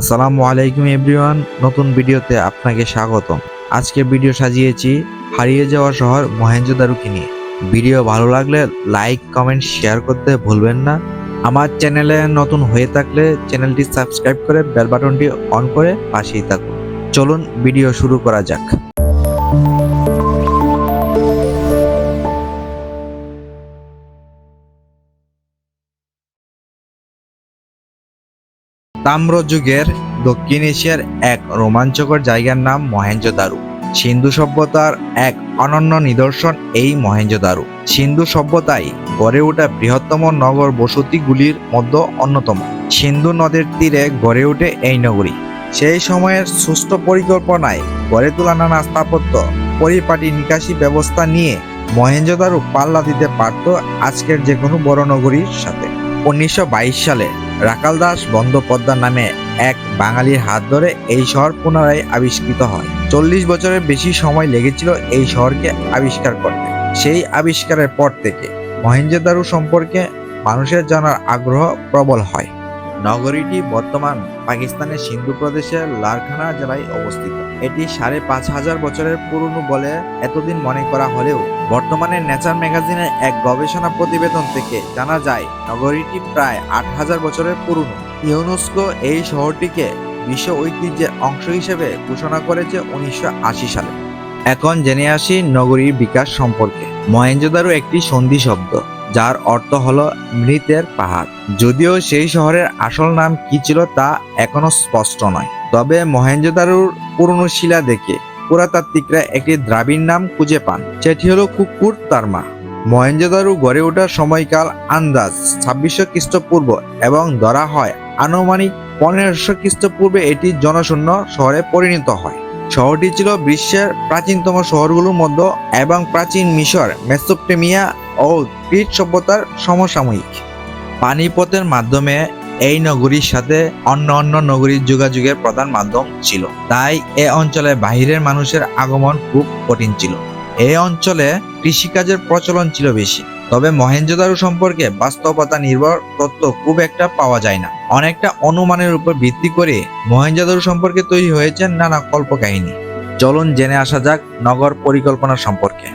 আসসালামু আলাইকুম এভরিওয়ান, নতুন ভিডিওতে আপনাকে স্বাগতম। আজকে ভিডিও সাজিয়েছি হারিয়ে যাওয়া শহর মহেঞ্জোদারোকে নিয়ে ভিডিও ভালো লাগলে লাইক, কমেন্ট, শেয়ার করতে ভুলবেন না। আমার চ্যানেলে নতুন হয়ে থাকলে চ্যানেলটি সাবস্ক্রাইব করে বেল বাটনটি অন করে পাশেই থাকুন। চলুন ভিডিও শুরু করা যাক। তাম্রযুগের দক্ষিণ এশিয়ার এক রোমাঞ্চকর জায়গার নাম মহেঞ্জোদারো সিন্ধু সভ্যতার এক অনন্য নিদর্শন এই মহেঞ্জোদারো সিন্ধু সভ্যতায় গড়ে ওঠা বৃহত্তম নগর বসতিগুলির মধ্যে অন্যতম। সিন্ধু নদের তীরে গড়ে ওঠে এই নগরী। সেই সময়ের সুষ্ঠু পরিকল্পনায় গড়ে তোলা নানা স্থাপত্য, পরিপাটি নিকাশি ব্যবস্থা নিয়ে মহেঞ্জোদারো পাল্লা দিতে পারত আজকের যে কোনো বড় নগরীর সাথে। উনিশশো বাইশ সালে রাকাল দাস বন্দ্যোপাধ্যায় নামে এক বাঙালির হাত ধরে এই শহর পুনরায় আবিষ্কৃত হয়। চল্লিশ বছরের বেশি সময় লেগেছিল এই শহরকে আবিষ্কার করতে। সেই আবিষ্কারের পর থেকে মহেঞ্জোদারো সম্পর্কে মানুষের জানার আগ্রহ প্রবল হয়। নগরীটি বর্তমান পাকিস্তানের সিন্ধু প্রদেশের লারখানা জেলায় অবস্থিত। এটি সাড়ে পাঁচ হাজার বছরের পুরনো বলে এতদিন মনে করা হলেও বর্তমানে নেচার ম্যাগাজিনের এক গবেষণা প্রতিবেদন থেকে জানা যায়, নগরীটি প্রায় আট হাজার বছরের পুরনো। ইউনেস্কো এই শহরটিকে বিশ্ব ঐতিহ্যের অংশ হিসেবে ঘোষণা করেছে উনিশশো আশি সালে। এখন জেনে আসি নগরীর বিকাশ সম্পর্কে। মহেঞ্জোদারো একটি সন্ধি শব্দ, যার অর্থ হল মৃতের পাহাড়। যদিও সেই শহরের আসল নাম কি ছিল তা এখনও স্পষ্ট নয়। তবে মহেঞ্জোদারোর পুরনো শিলা দেখে পুরাতাত্ত্বিকরা একটি দ্রাবিড় নাম খুঁজে পান। সেটি হলো কুকুর তারমা। মহেঞ্জোদারো গড়ে ওঠার সময়কাল আন্দাজ ছাব্বিশশো খ্রিস্টপূর্ব এবং ধরা হয় আনুমানিক পনেরোশো খ্রিস্টপূর্বে এটি জনশূন্য শহরে পরিণত হয়। শহরটি ছিল বিশ্বের প্রাচীনতম শহরগুলোর মধ্যে এবং প্রাচীন মিশর, মেসোপটেমিয়া ও ক্রিট সভ্যতার সমসাময়িক। পানিপথের মাধ্যমে এই নগরীর সাথে অন্য অন্য নগরীর যোগাযোগের প্রধান মাধ্যম ছিল। তাই এ অঞ্চলে বাহিরের মানুষের আগমন খুব কঠিন ছিল। এই অঞ্চলে কৃষিকাজের প্রচলন ছিল বেশি। তবে মহেঞ্জোদারো সম্পর্কে বাস্তবতা নির্ভর তথ্য খুব একটা পাওয়া যায় না। অনেকটা অনুমানের উপর ভিত্তি করে মহেঞ্জোদারো সম্পর্কে তৈরি হয়েছে নানা কল্পকাহিনী। চলুন জেনে আসা যাক নগর পরিকল্পনা সম্পর্কে।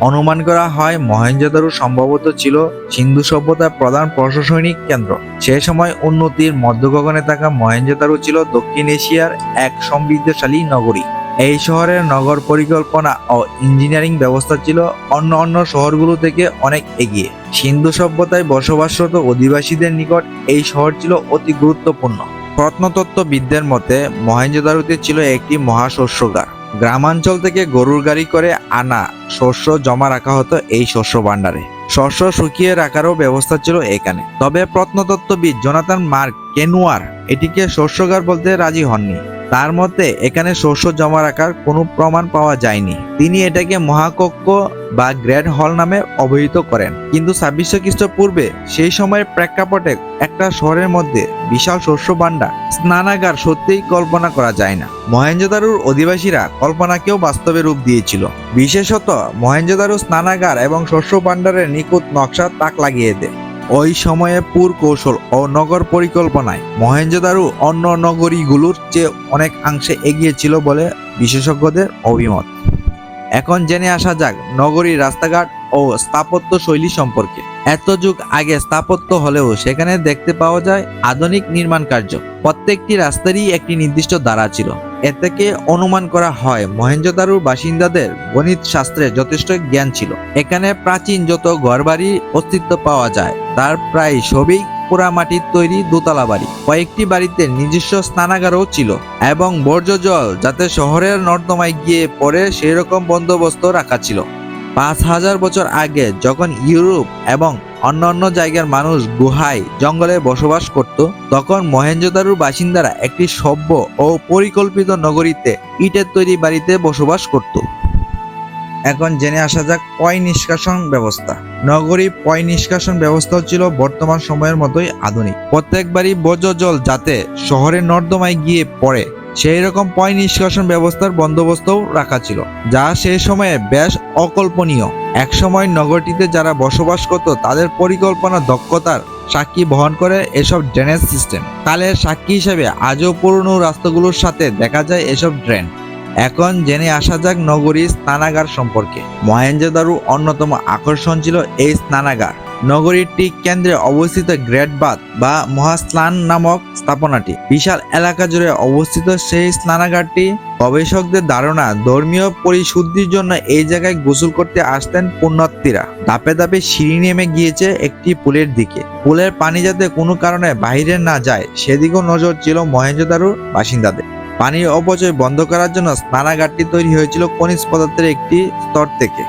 অনুমান করা হয় মহেঞ্জোদারো সম্ভবত ছিল সিন্ধু সভ্যতার প্রধান প্রশাসনিক কেন্দ্র। সে সময় উন্নতির মধ্যগগনে থাকা মহেঞ্জোদারো ছিল দক্ষিণ এশিয়ার এক সমৃদ্ধশালী নগরী। এই শহরের নগর পরিকল্পনা ও ইঞ্জিনিয়ারিং ব্যবস্থা ছিল অন্য অন্য শহরগুলো থেকে অনেক এগিয়ে। সিন্ধু সভ্যতায় বসবাসরত অধিবাসীদের নিকট এই শহর ছিল অতি গুরুত্বপূর্ণ। প্রত্নতত্ত্ববিদদের মতে মহেঞ্জোদারোতে ছিল একটি মহাশস্যগার। গ্রামাঞ্চল থেকে গরুর গাড়ি করে আনা শস্য জমা রাখা হতো এই শস্য ভাণ্ডারে। শস্য শুকিয়ে রাখারও ব্যবস্থা ছিল এখানে। তবে প্রত্নতত্ত্ববিদ জোনাথন মার্ক কেনুয়ার, এটিকে শস্যগার বলতে রাজি হননি। তার মতে, এখানে শস্য জমা রাখার কোনো প্রমাণ পাওয়া যায়নি। তিনি এটাকে মহাকক্ষ বা গ্রেট হল নামে অবহিত করেন। কিন্তু ছাব্বিশশো খ্রিস্টপূর্বে সেই সময়ের প্রেক্ষাপটে একটা শহরের মধ্যে বিশাল শস্য ভাণ্ডার, স্নানাগার সত্যিই কল্পনা করা যায় না। মহেঞ্জোদারোর অধিবাসীরা কল্পনাকেও বাস্তবে রূপ দিয়েছিল। বিশেষত মহেঞ্জোদারো স্নানাগার এবং শস্য ভাণ্ডারের নিখুঁত নকশা তাক লাগিয়ে দেয়। ওই সময়ে পুর কৌশল ও নগর পরিকল্পনায় মহেঞ্জোদারো অন্য নগরীগুলোর চেয়ে অনেকাংশে এগিয়ে ছিল বলে বিশেষজ্ঞদের অভিমত। এখন জেনে আসা যাক নগরীর রাস্তাঘাট ও স্থাপত্য শৈলী সম্পর্কে। এত যুগ আগে স্থাপত্য হলেও সেখানে দেখতে পাওয়া যায় আধুনিক নির্মাণ কার্য। প্রত্যেকটি রাস্তারই একটি নির্দিষ্ট দ্বারা ছিল। এ থেকে অনুমান করা হয় মহেঞ্জোদারোর বাসিন্দাদের গণিত শাস্ত্রে যথেষ্ট জ্ঞান ছিল। এখানে প্রাচীন যত ঘরবাড়ি অস্তিত্ব পাওয়া যায়, তার প্রায় সবই পোড়ামাটির তৈরি দোতলা বাড়ি। কয়েকটি বাড়িতে নিজস্ব স্নানাগারও ছিল এবং বর্জ্য জল যাতে শহরের নর্দমায় গিয়ে পড়ে সেই রকম বন্দোবস্ত রাখা ছিল। পাঁচ হাজার বছর আগে যখন ইউরোপ এবং অন্যান্য জায়গার মানুষ গুহায়, জঙ্গলে বসবাস করত। তখন মহেঞ্জোদারোর বাসিন্দারা একটি সভ্য ও পরিকল্পিত নগরীতে ইটের তৈরি বাড়িতে বসবাস করত। এখন জেনে আসা যাক পয় নিষ্কাশন ব্যবস্থা। নগরী পয় নিষ্কাশন ব্যবস্থাও ছিল বর্তমান সময়ের মতোই আধুনিক। প্রত্যেকবারই বর্জ্য জল যাতে শহরের নর্দমায় গিয়ে পড়ে, সেই রকম পয় নিষ্কাশন ব্যবস্থার বন্দোবস্তও রাখা ছিল, যা সেই সময়ে বেশ অকল্পনীয়। একসময় নগরটিতে যারা বসবাস করত, তাদের পরিকল্পনা, দক্ষতার সাক্ষী বহন করে এসব ড্রেনেজ সিস্টেম কালের সাক্ষী হিসেবে আজও পুরনো রাস্তাগুলোর সাথে দেখা যায় এসব ড্রেন এখন জেনে আসা যাক নগরীর স্নানাগার সম্পর্কে। মহেঞ্জোদারো অন্যতম আকর্ষণ ছিল এই স্নানাগার। নগরীর কেন্দ্রে অবস্থিত গ্রেট বাথ বা মহাস্নান নামক স্থাপনাটি। বিশাল এলাকা জুড়ে অবস্থিত সেই স্নানাগারটি গবেষকদের ধারণা ধর্মীয় পরিশুদ্ধির জন্য এই জায়গায় গোসল করতে আসতেন পুণ্যার্থীরা ধাপে ধাপে সিঁড়ি নেমে গিয়েছে একটি পুলের দিকে। পুলের পানি যাতে কোনো কারণে বাইরে না যায়, সেদিকেও নজর ছিল মহেঞ্জোদারোর বাসিন্দাদের। পানির অপচয় বন্ধ করার জন্য স্নানাগারটি তৈরি হয়েছিল খনিজ পদার্থের একটি স্তর থেকে।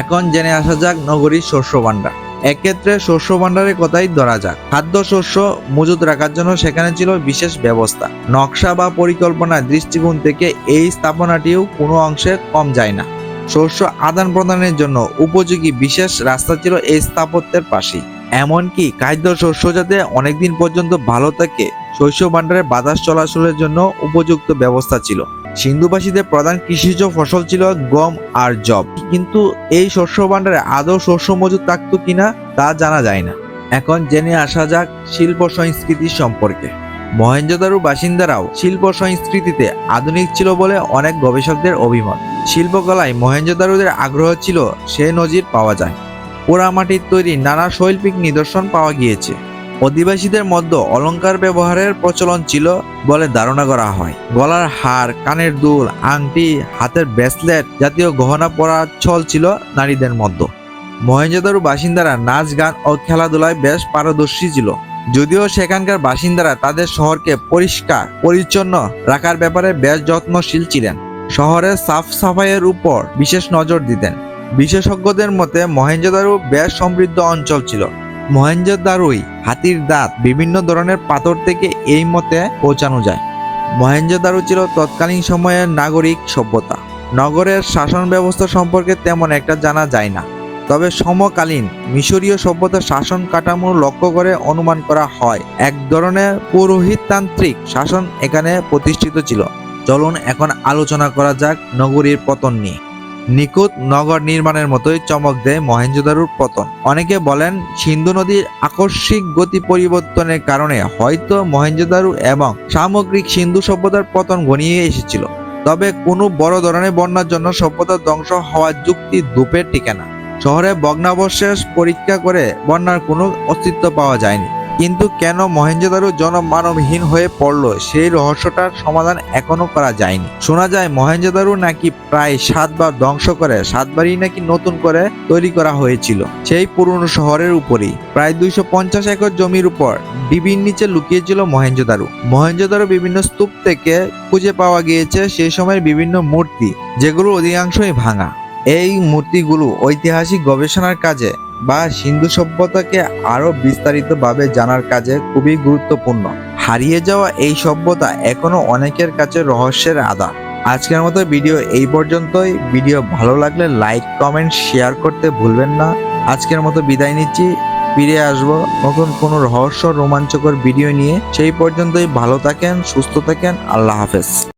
এখন জেনে আসা যাক নগরীর শস্য ভাণ্ডার। এক্ষেত্রে শস্য ভাণ্ডারের কথাই ধরা যাক। খাদ্য শস্য মজুত রাখার জন্য সেখানে ছিল বিশেষ ব্যবস্থা। নকশা বা পরিকল্পনার দৃষ্টিকোণ থেকে এই স্থাপনাটিও কোনো অংশে কম যায় না। শস্য আদান প্রদানের জন্য উপযোগী বিশেষ রাস্তা ছিল এই স্থাপত্যের পাশেই। এমনকি খাদ্য শস্য যাতে অনেকদিন পর্যন্ত ভালো থাকে, শস্য ভাণ্ডারে বাতাস চলাচলের জন্য উপযুক্ত ব্যবস্থা ছিল। সিন্ধুবাসীদের প্রধান কৃষিজ ফসল ছিল গম আর জব কিন্তু এই শস্য ভাণ্ডারে আদৌ শস্য মজুদ থাকতো কিনা তা জানা যায় না। এখন জেনে আসা যাক শিল্প সংস্কৃতি সম্পর্কে। মহেঞ্জোদারো বাসিন্দারাও শিল্প সংস্কৃতিতে আধুনিক ছিল বলে অনেক গবেষকদের অভিমত। শিল্পকলায় মহেঞ্জোদারোদের আগ্রহ ছিল সে নজির পাওয়া যায়। পোড়ামাটির তৈরি নানা শৈল্পিক নিদর্শন পাওয়া গিয়েছে। অধিবাসীদের মধ্যে অলংকার ব্যবহারের প্রচলন ছিল বলে ধারণা করা হয়। গলার হার, কানের দুল, আংটি, হাতের ব্রেসলেট জাতীয় গহনা পরার ছল ছিল নারীদের মধ্যে। মহেঞ্জোদারো বাসিন্দারা নাচ, গান ও খেলাধুলায় বেশ পারদর্শী ছিল। যদিও সেখানকার বাসিন্দারা তাদের শহরকে পরিষ্কার, পরিচ্ছন্ন রাখার ব্যাপারে বেশ যত্নশীল ছিলেন। শহরের সাফ সাফাইয়ের উপর বিশেষ নজর দিতেন। বিশেষজ্ঞদের মতে মহেঞ্জোদারো বেশ সমৃদ্ধ অঞ্চল ছিল। মহেঞ্জোদারোই হাতির দাঁত বিভিন্ন ধরনের পাথর থেকে এই মতে পৌঁছানো যায়। মহেঞ্জোদারো ছিল তৎকালীন সময়ের নাগরিক সভ্যতা। নগরের শাসন ব্যবস্থা সম্পর্কে তেমন একটা জানা যায় না। তবে সমকালীন মিশরীয় সভ্যতার শাসন কাঠামো লক্ষ্য করে অনুমান করা হয়, এক ধরনের পুরোহিততান্ত্রিক শাসন এখানে প্রতিষ্ঠিত ছিল। চলুন এখন আলোচনা করা যাক নগরীর পতন নিয়ে। নিখুঁত নগর নির্মাণের মতোই চমক দেয় মহেঞ্জোদারোর পতন। অনেকে বলেন, সিন্ধু নদীর আকস্মিক গতি পরিবর্তনের কারণে হয়তো মহেঞ্জোদারো এবং সামগ্রিক সিন্ধু সভ্যতার পতন ঘনিয়ে এসেছিল। তবে কোনো বড় ধরনের বন্যার জন্য সভ্যতা ধ্বংস হওয়ার যুক্তি ধূপের ঠিকানা। শহরে ভগ্নাবশেষ পরীক্ষা করে বন্যার কোনো অস্তিত্ব পাওয়া যায়নি। কিন্তু কেন মহেঞ্জোদারো জনমানবহীন হয়ে পড়ল? সেই রহস্যটার সমাধান এখনও করা যায়নি। শোনা যায় মহেঞ্জোদারো নাকি প্রায় সাতবার ধ্বংস করে, সাতবারই নাকি নতুন করে তৈরি করা হয়েছিল। সেই পুরনো শহরের উপরেই। প্রায় দুইশো পঞ্চাশ একর জমির উপর ডিবির নিচে লুকিয়েছিল মহেঞ্জোদারো মহেঞ্জোদারো বিভিন্ন স্তূপ থেকে খুঁজে পাওয়া গিয়েছে সেই সময়ের বিভিন্ন মূর্তি, যেগুলো অধিকাংশই ভাঙা। এই মূর্তিগুলো ঐতিহাসিক গবেষণার কাজে বা সিন্ধু সভ্যতাকে আরও বিস্তারিতভাবে জানার কাজে খুবই গুরুত্বপূর্ণ। হারিয়ে যাওয়া এই সভ্যতা এখনও অনেকের কাছে রহস্যের আধার। আজকের মতো ভিডিও এই পর্যন্তই। ভিডিও ভালো লাগলে লাইক, কমেন্ট, শেয়ার করতে ভুলবেন না। আজকের মতো বিদায় নিচ্ছি। ফিরে আসব নতুন কোনো রহস্য রোমাঞ্চকর ভিডিও নিয়ে। সেই পর্যন্তই ভালো থাকেন, সুস্থ থাকেন। আল্লাহ হাফেজ।